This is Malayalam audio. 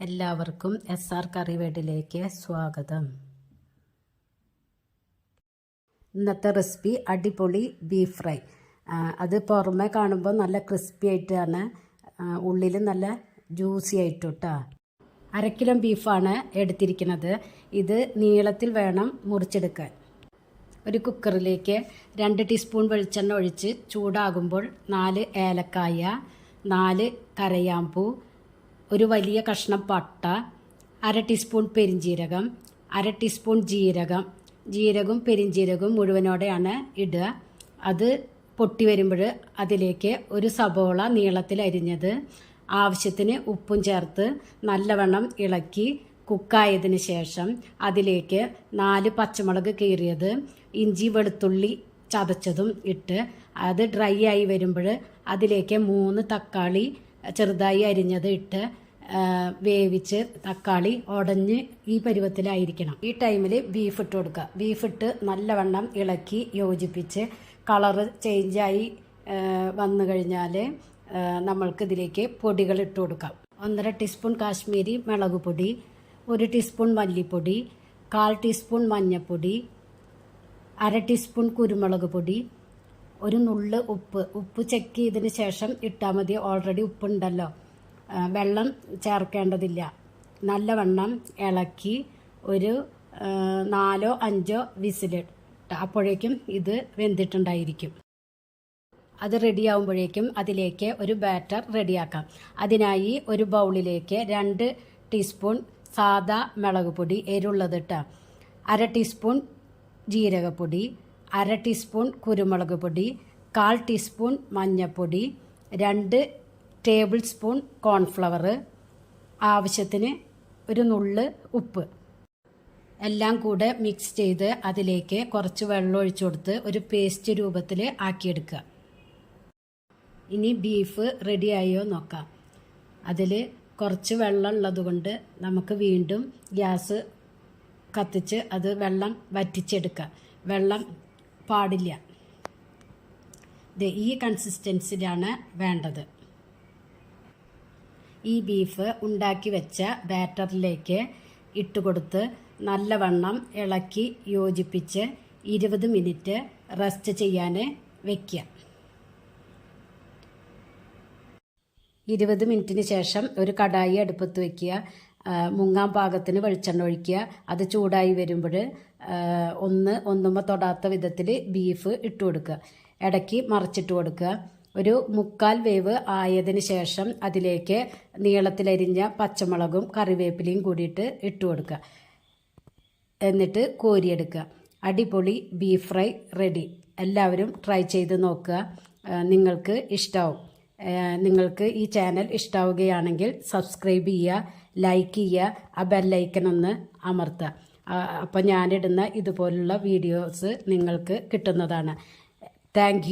എല്ലാവർക്കും എസ് ആർ കറിവേഡിലേക്ക് സ്വാഗതം. ഇന്നത്തെ റെസിപ്പി അടിപൊളി ബീഫ് ഫ്രൈ. അത് പുറമെ കാണുമ്പോൾ നല്ല ക്രിസ്പി ആയിട്ടാണ് ഉള്ളിൽ നല്ല ജ്യൂസി ആയിട്ടും കേട്ടോ അര കിലോ ബീഫാണ് എടുത്തിരിക്കുന്നത്. ഇത് നീളത്തിൽ വേണം മുറിച്ചെടുക്കാൻ. ഒരു കുക്കറിലേക്ക് രണ്ട് ടീസ്പൂൺ വെളിച്ചെണ്ണ ഒഴിച്ച് ചൂടാകുമ്പോൾ നാല് ഏലക്കായ നാല് കരയാമ്പൂ ഒരു വലിയ കഷ്ണം പട്ട അര ടീസ്പൂൺ പെരിഞ്ജീരകം അര ടീസ്പൂൺ ജീരകം. ജീരകവും പെരിഞ്ജീരകവും മുഴുവനോടെയാണ് ഇടുക. അത് പൊട്ടി വരുമ്പോൾ അതിലേക്ക് ഒരു സബോള നീളത്തിൽ അരിഞ്ഞത്. ആവശ്യത്തിന് ഉപ്പും ചേർത്ത് നല്ലവണ്ണം ഇളക്കി കുക്കായതിന് ശേഷം അതിലേക്ക് നാല് പച്ചമുളക് കീറിയത് ഇഞ്ചി വെളുത്തുള്ളി ചതച്ചതും ഇട്ട് അത് ഡ്രൈ ആയി വരുമ്പോൾ അതിലേക്ക് മൂന്ന് തക്കാളി ചെറുതായി അരിഞ്ഞത് ഇട്ട് വേവിച്ച് തക്കാളി ഉടഞ്ഞ് ഈ പരുവത്തിലായിരിക്കണം. ഈ ടൈമിൽ ബീഫ് ഇട്ട് കൊടുക്കുക. ബീഫ് ഇട്ട് നല്ലവണ്ണം ഇളക്കി യോജിപ്പിച്ച് കളറ് ചേഞ്ചായി വന്നു കഴിഞ്ഞാൽ നമ്മൾക്ക് ഇതിലേക്ക് പൊടികൾ ഇട്ട് കൊടുക്കാം. ഒന്നര ടീസ്പൂൺ കാശ്മീരി മുളക് പൊടി ഒരു ടീസ്പൂൺ മല്ലിപ്പൊടി കാൽ ടീസ്പൂൺ മഞ്ഞൾപ്പൊടി അര ടീസ്പൂൺ കുരുമുളക് പൊടി ഒരു നുള്ള് ഉപ്പ്. ഉപ്പ് ചെക്ക് ചെയ്തതിന് ശേഷം ഇട്ടാൽ മതി. ഓൾറെഡി ഉപ്പുണ്ടല്ലോ. വെള്ളം ചേർക്കേണ്ടതില്ല. നല്ലവണ്ണം ഇളക്കി ഒരു നാലോ അഞ്ചോ വിസിലിട്ട് അപ്പോഴേക്കും ഇത് വെന്തിട്ടുണ്ടായിരിക്കും. അത് റെഡിയാവുമ്പോഴേക്കും അതിലേക്ക് ഒരു ബാറ്റർ റെഡിയാക്കാം അതിനായി ഒരു ബൗളിലേക്ക് രണ്ട് ടീസ്പൂൺ സാദാ മുളക് പൊടി എരുള്ളതിട്ട് അര ടീസ്പൂൺ ജീരകപ്പൊടി അര ടീസ്പൂൺ കുരുമുളക് പൊടി കാൽ ടീസ്പൂൺ മഞ്ഞൾപ്പൊടി രണ്ട് ടേബിൾ സ്പൂൺ കോൺഫ്ലവർ ആവശ്യത്തിന് ഒരു നുള്ള് ഉപ്പ്. എല്ലാം കൂടെ മിക്സ് ചെയ്ത് അതിലേക്ക് കുറച്ച് വെള്ളം ഒഴിച്ചു കൊടുത്ത് ഒരു പേസ്റ്റ് രൂപത്തിൽ ആക്കിയെടുക്കുക. ഇനി ബീഫ് റെഡിയായോ നോക്കാം. അതിൽ കുറച്ച് വെള്ളം ഉള്ളതുകൊണ്ട് നമുക്ക് വീണ്ടും ഗ്യാസ് കത്തിച്ച് അത് വെള്ളം വറ്റിച്ചെടുക്കുക വെള്ളം പാടില്ല. ഈ കൺസിസ്റ്റൻസിലാണ് വേണ്ടത്. ഈ ബീഫ് ഉണ്ടാക്കി വെച്ച ബാറ്ററിലേക്ക് ഇട്ടുകൊടുത്ത് നല്ലവണ്ണം ഇളക്കി യോജിപ്പിച്ച് ഇരുപത് മിനിറ്റ് റെസ്റ്റ് ചെയ്യാൻ വയ്ക്കുക. ഇരുപത് മിനിറ്റിന് ശേഷം ഒരു കടായി അടുപ്പത്ത് വയ്ക്കുക മുങ്ങാം മുങ്ങാൻ പാകത്തിന് വെളിച്ചെണ്ണ ഒഴിക്കുക. അത് ചൂടായി വരുമ്പോൾ ഒന്ന് ഒന്നുമ്പോൾ തൊടാത്ത വിധത്തിൽ ബീഫ് ഇട്ട് കൊടുക്കുക ഇടയ്ക്ക് മറിച്ചിട്ട് കൊടുക്കുക. ഒരു മുക്കാൽ വേവ് ആയതിന് ശേഷം അതിലേക്ക് നീളത്തിലരിഞ്ഞ പച്ചമുളകും കറിവേപ്പിലയും കൂടിയിട്ട് ഇട്ട് കൊടുക്കുക. എന്നിട്ട് കോരിയെടുക്കുക. അടിപൊളി ബീഫ് ഫ്രൈ റെഡി. എല്ലാവരും ട്രൈ ചെയ്ത് നോക്കുക. നിങ്ങൾക്ക് ഇഷ്ടാവും. നിങ്ങൾക്ക് ഈ ചാനൽ ഇഷ്ടാവുകയാണെങ്കിൽ സബ്സ്ക്രൈബ് ചെയ്യുക ലൈക്ക് ചെയ്യുക ആ ബെല്ലൈക്കൺ ഒന്ന് അമർത്തുക. അപ്പോൾ ഞാനിടുന്ന ഇതുപോലുള്ള വീഡിയോസ് നിങ്ങൾക്ക് കിട്ടുന്നതാണ്. താങ്ക്